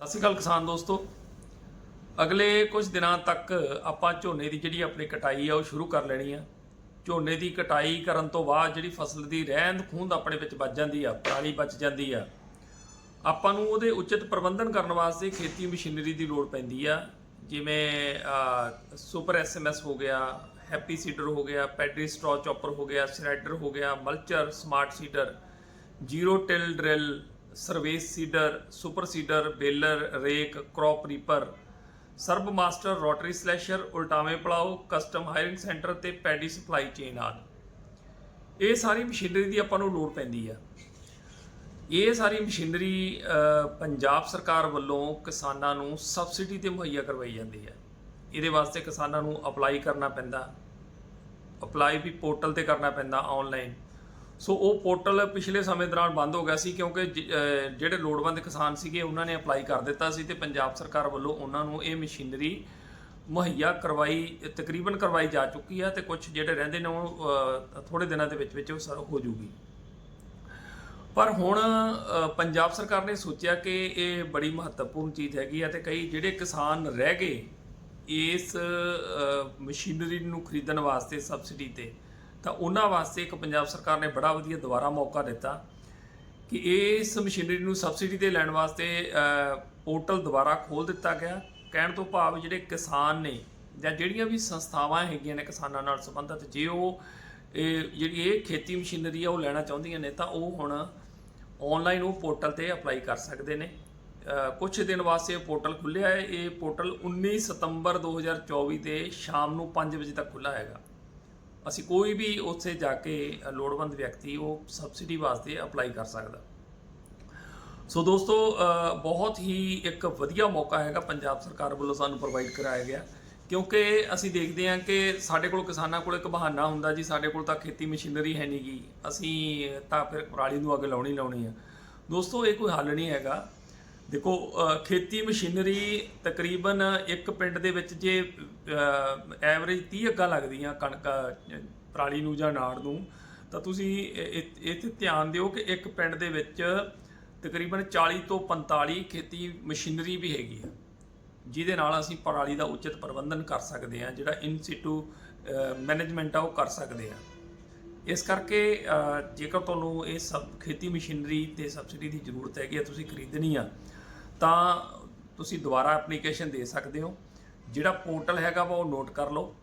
ਸਤਿ ਸ਼੍ਰੀ ਅਕਾਲ ਕਿਸਾਨ ਦੋਸਤੋ। ਅਗਲੇ ਕੁਝ ਦਿਨਾਂ ਤੱਕ ਆਪਾਂ ਝੋਨੇ ਦੀ ਜਿਹੜੀ ਆਪਣੀ ਕਟਾਈ ਆ ਉਹ ਸ਼ੁਰੂ ਕਰ ਲੈਣੀ ਆ। ਝੋਨੇ ਦੀ ਕਟਾਈ ਕਰਨ ਤੋਂ ਬਾਅਦ ਜਿਹੜੀ ਫਸਲ ਦੀ ਰਹਿੰਦ ਖੂੰਦ ਆਪਣੇ ਵਿੱਚ ਬਚ ਜਾਂਦੀ ਆ ਪਰਾਲੀ ਬਚ ਜਾਂਦੀ ਆ। ਆਪਾਂ ਨੂੰ ਉਹਦੇ ਉਚਿਤ ਪ੍ਰਬੰਧਨ ਕਰਨ ਵਾਸਤੇ ਖੇਤੀ ਮਸ਼ੀਨਰੀ ਦੀ ਲੋੜ ਪੈਂਦੀ ਆ। ਜਿਵੇਂ ਅਹ, ਸੁਪਰ ਐਸਐਮਐਸ ਹੋ ਗਿਆ ਹੈਪੀ ਸੀਡਰ ਹੋ ਗਿਆ ਪੈਡਰੀ ਸਟ੍ਰੋ ਚੌਪਰ ਹੋ ਗਿਆ ਸ਼੍ਰੈਡਰ ਹੋ ਗਿਆ mulcher smart seeder zero till drill surface seeder, super seeder, baler, rake, crop reaper, shrub master, rotary slasher, ਉਲਟਾਵੇਂ plough, custom hiring centre ਤੇ ਪੈਡੀ ਸਪਲਾਈ ਚੇਨ ਆਦਿ। ਇਹ ਸਾਰੀ ਮਸ਼ੀਨਰੀ ਦੀ ਆਪਾਂ ਨੂੰ ਲੋੜ ਪੈਂਦੀ ਆ। ਇਹ ਸਾਰੀ ਮਸ਼ੀਨਰੀ ਪੰਜਾਬ ਸਰਕਾਰ ਵੱਲੋਂ ਕਿਸਾਨਾਂ ਨੂੰ ਸਬਸਿਡੀ ਤੇ ਮੁਹੱਈਆ ਕਰਵਾਈ ਜਾਂਦੀ ਹੈ ਇਹਦੇ ਵਾਸਤੇ ਕਿਸਾਨਾਂ ਨੂੰ ਅਪਲਾਈ ਕਰਨਾ ਪੈਂਦਾ। ਅਪਲਾਈ ਵੀ ਪੋਰਟਲ ਤੇ ਕਰਨਾ ਪੈਂਦਾ, ਆਨਲਾਈਨ। ਸੋ ਉਹ ਪੋਰਟਲ ਪਿਛਲੇ ਸਮੇਂ ਦੌਰਾਨ ਬੰਦ ਹੋ ਗਿਆ ਸੀ ਕਿਉਂਕਿ ਜ- ਜਿਹੜੇ ਲੋੜਵੰਦ ਕਿਸਾਨ ਸੀਗੇ ਉਹਨਾਂ ਨੇ ਅਪਲਾਈ ਕਰ ਦਿੱਤਾ ਸੀ ਤੇ ਪੰਜਾਬ ਸਰਕਾਰ ਵੱਲੋਂ ਉਹਨਾਂ ਨੂੰ ਇਹ ਮਸ਼ੀਨਰੀ ਮੁਹੱਈਆ ਕਰਵਾਈ ਤਕਰੀਬਨ ਕਰਵਾਈ ਜਾ ਚੁੱਕੀ ਆ ਤੇ ਕੁਝ ਜਿਹੜੇ ਰਹਿੰਦੇ ਨੇ ਉਹ ਅਹ, ਥੋੜੇ ਦਿਨਾਂ ਦੇ ਵਿੱਚ ਵਿੱਚ ਉਹ ਸਰ ਹੋ ਜੂਗੀ। ਪਰ ਹੁਣ ਪੰਜਾਬ ਸਰਕਾਰ ਨੇ ਸੋਚਿਆ ਕਿ ਇਹ ਬੜੀ ਮਹੱਤਵਪੂਰਨ ਚੀਜ਼ ਹੈਗੀ ਆ ਤੇ ਕਈ ਜਿਹੜੇ ਕਿਸਾਨ ਰਹਿ ਗਏ ਇਸ ਮਸ਼ੀਨਰੀ ਨੂੰ ਖਰੀਦਣ ਵਾਸਤੇ ਸਬਸਿਡੀ ਤੇ ਤਾਂ ਉਹਨਾਂ ਵਾਸਤੇ ਇੱਕ ਪੰਜਾਬ ਸਰਕਾਰ ਨੇ ਬੜਾ ਵਧੀਆ ਦੁਬਾਰਾ ਮੌਕਾ ਦਿੱਤਾ ਕਿ ਇਸ ਮਸ਼ੀਨਰੀ ਨੂੰ ਸਬਸਿਡੀ ਤੇ ਲੈਣ ਵਾਸਤੇ ਪੋਰਟਲ ਦੁਬਾਰਾ ਖੋਲ ਦਿੱਤਾ ਗਿਆ। ਕਹਿਣ ਤੋਂ ਭਾਵ ਜਿਹੜੇ ਕਿਸਾਨ ਨੇ ਜਾਂ ਜਿਹੜੀਆਂ ਵੀ ਸੰਸਥਾਵਾਂ ਹੈਗੀਆਂ ਨੇ ਕਿਸਾਨਾਂ ਨਾਲ ਸੰਬੰਧਿਤ ਜੇ ਉਹ ਇਹ ਜਿਹੜੀ ਇਹ ਖੇਤੀ ਮਸ਼ੀਨਰੀ ਆ ਉਹ ਲੈਣਾ ਚਾਹੁੰਦੀਆਂ ਨੇ ਤਾਂ ਉਹ ਹੁਣ ਆਨਲਾਈਨ ਉਹ ਪੋਰਟਲ ਤੇ ਅਪਲਾਈ ਕਰ ਸਕਦੇ ਨੇ। ਅ, ਕੁਝ ਦਿਨ ਵਾਸਤੇ ਇਹ ਪੋਰਟਲ ਖੁੱਲਿਆ ਹੈ। ਇਹ ਪੋਰਟਲ 19 ਸਤੰਬਰ 2024 'ਤੇ ਸ਼ਾਮ ਨੂੰ 5 ਵਜੇ ਤੱਕ ਖੁੱਲਾ ਹੈਗਾ। ਅਸੀਂ ਕੋਈ ਵੀ ਉੱਥੇ ਜਾ ਕੇ ਲੋੜਵੰਦ ਵਿਅਕਤੀ ਉਹ ਸਬਸਿਡੀ ਵਾਸਤੇ ਅਪਲਾਈ ਕਰ ਸਕਦਾ। ਸੋ ਦੋਸਤੋ ਬਹੁਤ ਹੀ ਇੱਕ ਵਧੀਆ ਮੌਕਾ ਹੈਗਾ ਪੰਜਾਬ ਸਰਕਾਰ ਵੱਲੋਂ ਸਾਨੂੰ ਪ੍ਰੋਵਾਈਡ ਕਰਾਇਆ ਗਿਆ। ਕਿਉਂਕਿ ਅਸੀਂ ਦੇਖਦੇ ਹਾਂ ਕਿ ਸਾਡੇ ਕੋਲ ਕਿਸਾਨਾਂ ਕੋਲ ਇੱਕ ਬਹਾਨਾ ਹੁੰਦਾ ਜੀ, ਸਾਡੇ ਕੋਲ ਤਾਂ ਖੇਤੀ ਮਸ਼ੀਨਰੀ ਹੈ ਨਹੀਂਗੀ ਅਸੀਂ ਤਾਂ ਫਿਰ ਪਰਾਲੀ ਨੂੰ ਅੱਗ ਲਾਉਣੀ ਲਾਉਣੀ ਆ। ਦੋਸਤੋ, ਇਹ ਕੋਈ ਹੱਲ ਨਹੀਂ ਹੈਗਾ। ਦੇਖੋ ਖੇਤੀ ਮਸ਼ੀਨਰੀ ਤਕਰੀਬਨ ਇੱਕ ਪਿੰਡ ਦੇ ਵਿੱਚ ਜੇ ਐਵਰੇਜ 30 ਅੱਗਾਂ ਲੱਗਦੀਆਂ ਕਣਕ, ਪਰਾਲੀ ਨੂੰ ਜਾਂ ਨਾੜ ਨੂੰ, ਤਾਂ ਤੁਸੀਂ ਇਹ- ਇਹ ਤੇ ਧਿਆਨ ਦਿਓ ਕਿ ਇੱਕ ਪਿੰਡ ਦੇ ਵਿੱਚ ਤਕਰੀਬਨ 40 ਤੋਂ 45 ਖੇਤੀ ਮਸ਼ੀਨਰੀ ਵੀ ਹੈਗੀ ਆ। ਜਿਹਦੇ ਨਾਲ ਅਸੀਂ ਪਰਾਲੀ ਦਾ ਉਚਿਤ ਪ੍ਰਬੰਧਨ ਕਰ ਸਕਦੇ ਹਾਂ, ਜਿਹੜਾ ਇਨ ਸਿਟੂ ਮੈਨੇਜਮੈਂਟ ਆ ਉਹ ਕਰ ਸਕਦੇ ਹਾਂ। ਇਸ ਕਰਕੇ ਜੇਕਰ ਤੁਹਾਨੂੰ ਇਹ ਸਭ ਖੇਤੀ ਮਸ਼ੀਨਰੀ ਤੇ ਸਬਸਿਡੀ ਦੀ ਜ਼ਰੂਰਤ ਹੈਗੀ ਹੈ ਤੁਸੀਂ ਖਰੀਦਣੀ ਆ, ਤਾਂ ਤੁਸੀਂ ਦੁਬਾਰਾ ਐਪਲੀਕੇਸ਼ਨ ਦੇ ਸਕਦੇ ਹੋ। ਜਿਹੜਾ ਪੋਰਟਲ ਹੈਗਾ ਵਾ, ਉਹ ਨੋਟ ਕਰ ਲਓ।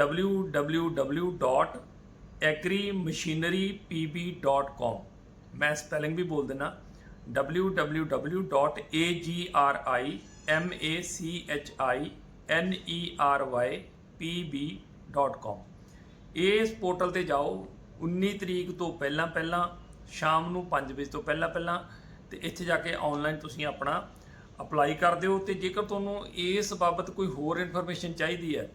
www.agrimachinerypb.com ਮੈਂ ਸਪੈਲਿੰਗ ਵੀ ਬੋਲ ਦਿੰਨਾ। www.agrimachinerypb.com ਇਸ ਪੋਰਟਲ ਤੇ ਜਾਓ 19 ਤਰੀਕ ਤੋਂ ਪਹਿਲਾਂ ਪਹਿਲਾਂ, ਸ਼ਾਮ ਨੂੰ 5 ਵਜੇ ਤੋਂ ਪਹਿਲਾਂ ਪਹਿਲਾਂ, ਤੇ ਇੱਥੇ ਜਾ ਕੇ ਆਨਲਾਈਨ ਤੁਸੀਂ ਆਪਣਾ ਅਪਲਾਈ ਕਰ ਦਿਓ ਤੇ ਜੇਕਰ ਤੁਹਾਨੂੰ ਇਸ ਬਾਬਤ ਕੋਈ ਹੋਰ ਇਨਫੋਰਮੇਸ਼ਨ ਚਾਹੀਦੀ ਹੈ,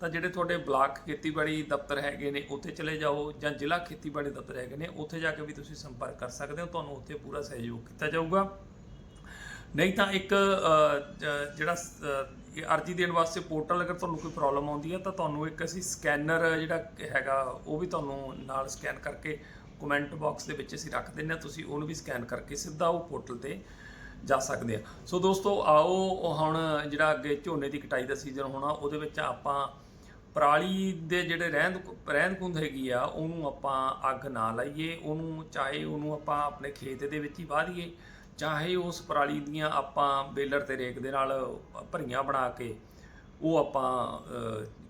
ਤਾਂ ਜਿਹੜੇ ਤੁਹਾਡੇ ਬਲਾਕ ਖੇਤੀਬਾੜੀ ਦਫ਼ਤਰ ਹੈਗੇ ਨੇ, ਉੱਥੇ ਚਲੇ ਜਾਓ ਜਾਂ ਜ਼ਿਲ੍ਹਾ ਖੇਤੀਬਾੜੀ ਦਫ਼ਤਰ ਹੈਗੇ ਨੇ, ਉੱਥੇ ਜਾ ਕੇ ਵੀ ਤੁਸੀਂ ਸੰਪਰਕ ਕਰ ਸਕਦੇ ਹੋ, ਤੁਹਾਨੂੰ ਉੱਥੇ ਪੂਰਾ ਸਹਿਯੋਗ ਕੀਤਾ ਜਾਊਗਾ। ਨਹੀਂ ਤਾਂ ਇੱਕ ਜਿਹੜਾ ਅਰਜੀ ਦੇਣ ਵਾਸਤੇ ਪੋਰਟਲ ਅਗਰ ਤੁਹਾਨੂੰ ਕੋਈ ਪ੍ਰੋਬਲਮ ਆਉਂਦੀ ਹੈ ਤਾਂ ਤੁਹਾਨੂੰ ਇੱਕ ਅਸੀਂ ਸਕੈਨਰ ਜਿਹੜਾ ਹੈਗਾ, ਉਹ ਵੀ ਤੁਹਾਨੂੰ ਨਾਲ ਸਕੈਨ ਕਰਕੇ ਕਮੈਂਟ ਬਾਕਸ ਦੇ ਵਿੱਚ ਅਸੀਂ ਰੱਖ ਦਿੰਦੇ ਹਾਂ। ਤੁਸੀਂ ਉਹਨੂੰ ਵੀ ਸਕੈਨ ਕਰਕੇ ਸਿੱਧਾ ਉਹ ਪੋਰਟਲ ਤੇ ਜਾ ਸਕਦੇ ਆ ਸੋ ਦੋਸਤੋ, ਆਓ ਹੁਣ ਜਿਹੜਾ ਅੱਗੇ ਝੋਨੇ ਦੀ ਕਟਾਈ ਦਾ ਸੀਜ਼ਨ ਹੋਣਾ, ਉਹਦੇ ਵਿੱਚ ਆਪਾਂ ਪਰਾਲੀ ਦੇ ਜਿਹੜੇ ਰਹਿੰਦ ਰਹਿੰਦ ਖੁੰਦ ਹੈਗੀ ਆ, ਉਹਨੂੰ ਆਪਾਂ ਅੱਗ ਨਾ ਲਾਈਏ, ਉਹਨੂੰ ਚਾਹੇ ਉਹਨੂੰ ਆਪਾਂ ਆਪਣੇ ਖੇਤ ਦੇ ਵਿੱਚ ਹੀ ਵਾਹ ਦਈਏ। ਚਾਹੇ ਉਸ ਪਰਾਲੀ ਦੀਆਂ ਆਪਾਂ ਬੇਲਰ ਤੇ ਰੇਕ ਦੇ ਨਾਲ ਭਰੀਆਂ ਬਣਾ ਕੇ ਉਹ ਆਪਾਂ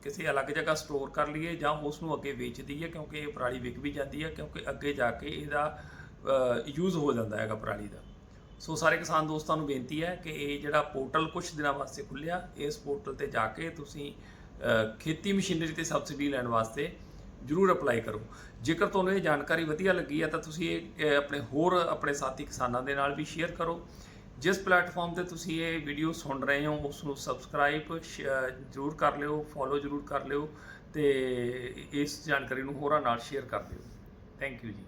ਕਿਸੇ ਅਲੱਗ ਜਗ੍ਹਾ ਸਟੋਰ ਕਰ ਲਈਏ ਜਾਂ ਉਸ ਨੂੰ ਅੱਗੇ ਵੇਚ ਦਈਏ ਕਿਉਂਕਿ ਇਹ ਪਰਾਲੀ ਵਿਕ ਵੀ ਜਾਂਦੀ ਹੈ ਕਿਉਂਕਿ ਅੱਗੇ ਜਾ ਕੇ ਇਹਦਾ ਯੂਜ਼ ਹੋ ਜਾਂਦਾ ਹੈਗਾ ਪਰਾਲੀ ਦਾ। ਸੋ ਸਾਰੇ ਕਿਸਾਨ ਦੋਸਤਾਂ ਨੂੰ ਬੇਨਤੀ ਹੈ ਕਿ ਇਹ ਜਿਹੜਾ ਪੋਰਟਲ ਕੁਝ ਦਿਨਾਂ ਵਾਸਤੇ ਖੁੱਲਿਆ ਇਸ ਪੋਰਟਲ ਤੇ ਜਾ ਕੇ ਤੁਸੀਂ ਖੇਤੀ ਮਸ਼ੀਨਰੀ ਤੇ ਸਬਸਿਡੀ ਲੈਣ ਵਾਸਤੇ ਜਰੂਰ ਅਪਲਾਈ ਕਰੋ। ਜੇਕਰ ਤੁਹਾਨੂੰ ਇਹ ਜਾਣਕਾਰੀ ਵਧੀਆ ਲੱਗੀ ਹੈ ਤਾਂ ਤੁਸੀਂ ਇਹ ਆਪਣੇ ਹੋਰ ਆਪਣੇ ਸਾਥੀ ਕਿਸਾਨਾਂ ਦੇ ਨਾਲ ਵੀ ਸ਼ੇਅਰ ਕਰੋ। ਜਿਸ ਪਲੇਟਫਾਰਮ ਤੇ ਤੁਸੀਂ ਇਹ ਵੀਡੀਓ ਸੁਣ ਰਹੇ ਹੋ ਉਸ ਨੂੰ ਸਬਸਕ੍ਰਾਈਬ ਜਰੂਰ ਕਰ ਲਿਓ ਫੋਲੋ ਜਰੂਰ ਕਰ ਲਿਓ ਤੇ ਇਸ ਜਾਣਕਾਰੀ ਨੂੰ ਹੋਰਾਂ ਨਾਲ ਸ਼ੇਅਰ ਕਰ ਦਿਓ। ਥੈਂਕ ਯੂ ਜੀ।